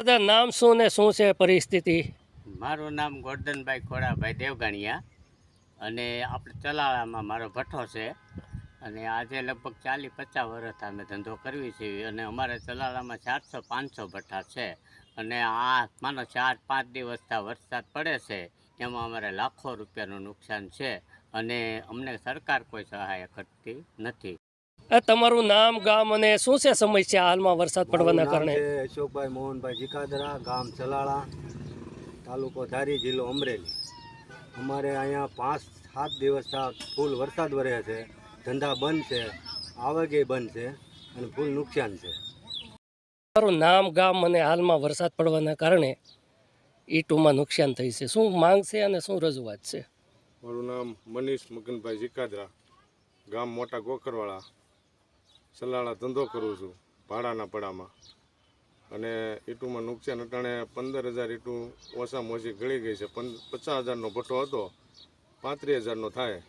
દાદા નામ શું ને શું છે પરિસ્થિતિ? મારું નામ ગોરધનભાઈ ખોડાભાઈ દેવગાણિયા અને આપણે ચલાળામાં મારો ભઠ્ઠો છે. અને આજે લગભગ ચાલીસ પચાસ વર્ષ અમે ધંધો કરવી છીએ અને અમારે ચલાળામાં ચારસો પાંચસો ભઠ્ઠા છે. અને આ માનો ચાર પાંચ દિવસથી વરસાદ પડે છે, એમાં અમારે લાખો રૂપિયાનું નુકસાન છે. અને અમને સરકાર કોઈ સહાય કરતી નથી. તમારું નામ ગામ અને શું છે સમસ્યા હાલમાં વરસાદ પડવાના કારણે? અશોકભાઈ મોહનભાઈ જીકાદરા ગામ ચલાળા તાલુકો ધારી જિલ્લો અમરેલી. અમારે અહીંયા પાંચ સાત દિવસ ફૂલ વરસાદ વરે છે ધંધા બંધ છે આવકે બંધ છે અને ફૂલ નુકસાન છે. તમારું નામ ગામ અને હાલમાં વરસાદ પડવાના કારણે ઈટુમાં નુકસાન થઈ છે. શું માંગ છે અને શું રજૂઆત છે? મારું નામ મનીષ મગનભાઈ જીકાદરા ગામ મોટા ગોખરવાળા. સલાળા ધંધો કરું છું, ભાડાના પડામાં. અને ઈટુમાં નુકસાન અટાણે પંદર હજાર ઈટું ઓછામાં ઓછી ગળી ગઈ છે. પચાસ હજારનો ભઠ્ઠો હતો, પાંત્રીસ હજારનો થાય.